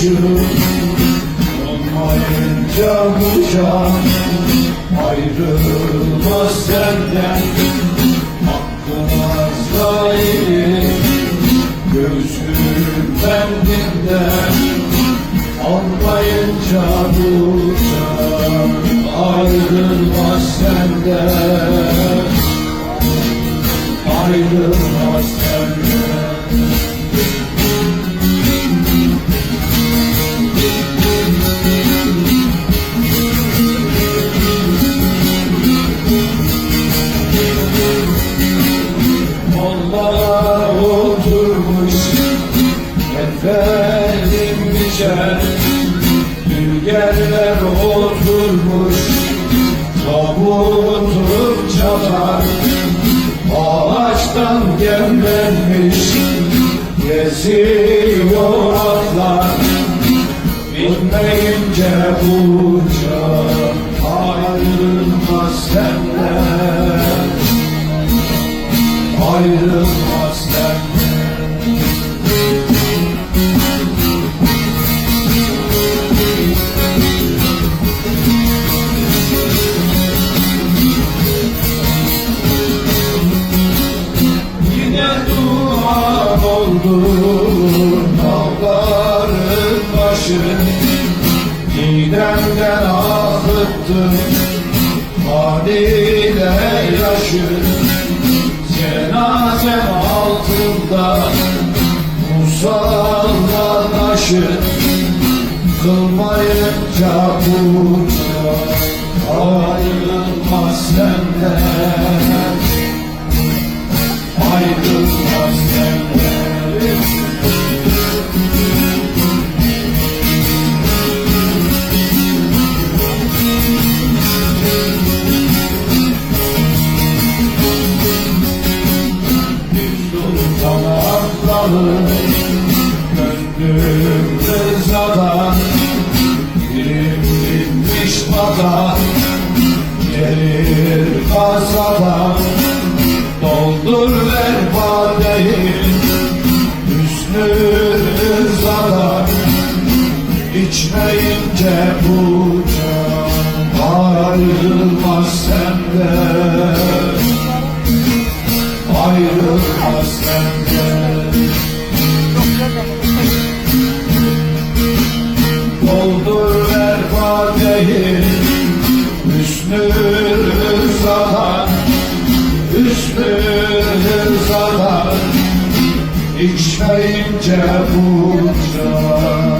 Kuşu Olmayınca bu can Ayrılmaz senden. Hakkın Azrail'i Göğsümden dinler Almayınca bu can Ayrılmaz senden Molla oturmuş Efendim biçer Dülgerler oturmuş Tabutum çalar Ağaçtan gemlenmiş Geziyor atlar Bilmeyince bu can Ayrılmaz senden ayrılmaz Yine duman oldu dağların başı Midemden akıttı haliyle yaşı Cenazem altında Musalla taşı Kılmayınca bu can Ayrılmaz senden Kanatlarım Gönlüm rızadan Dilim Gelir kasadan Doldur ver badeyi Hüsnü rızadan İçmeyince Ayrılmaz senden ayrılmaz senden Hüsnü rızadan İçmeyince bu can Ayrılmaz senden